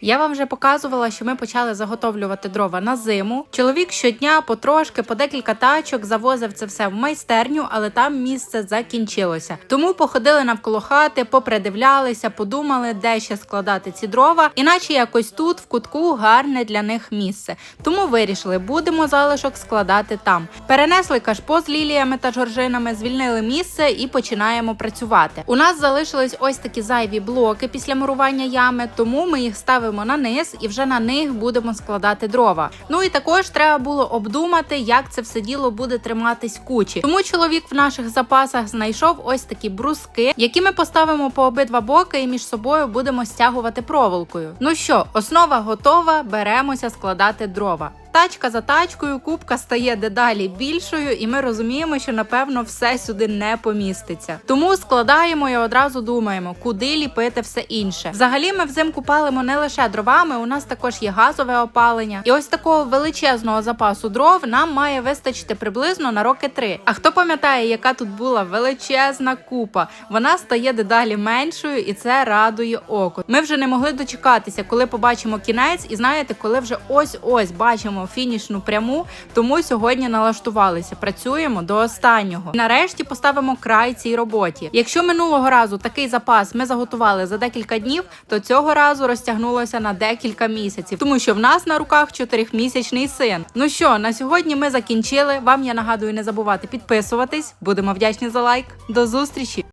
Я вам вже показувала, що ми почали заготовлювати дрова на зиму. Чоловік щодня потрошки по декілька тачок завозив це все в майстерню, але там місце закінчилося. Тому походили навколо хати, попридивлялися, подумали, де ще складати ці дрова, іначе якось тут, в кутку, гарне для них місце. Тому вирішили, будемо залишок складати там. Перенесли кашпо з ліліями та жоржинами, звільнили місце і починаємо працювати. У нас залишились ось такі зайві блоки після мурування ями, тому ми їх ставимо на низ і вже на них будемо складати дрова. Ну і також треба було обдумати, як це все діло буде триматись кучі. Тому чоловік в наших запасах знайшов ось такі бруски, які ми поставимо по обидва боки і між собою будемо стягувати проволокою. Ну що, основа готова, беремося складати дрова. Тачка за тачкою, кубка стає дедалі більшою, і ми розуміємо, що напевно все сюди не поміститься. Тому складаємо і одразу думаємо, куди ліпити все інше. Взагалі, ми взимку палимо не лише дровами, у нас також є газове опалення. І ось такого величезного запасу дров нам має вистачити приблизно на роки три. А хто пам'ятає, яка тут була величезна купа? Вона стає дедалі меншою, і це радує око. Ми вже не могли дочекатися, коли побачимо кінець, і знаєте, коли вже ось ось бачимо фінішну пряму. Тому сьогодні налаштувалися. Працюємо до останнього. Нарешті поставимо край цій роботі. Якщо минулого разу такий запас ми заготували за декілька днів, то цього разу розтягнулося на декілька місяців, тому що в нас на руках чотирьохмісячний син. Ну що, на сьогодні ми закінчили. Вам я нагадую не забувати підписуватись. Будемо вдячні за лайк. До зустрічі!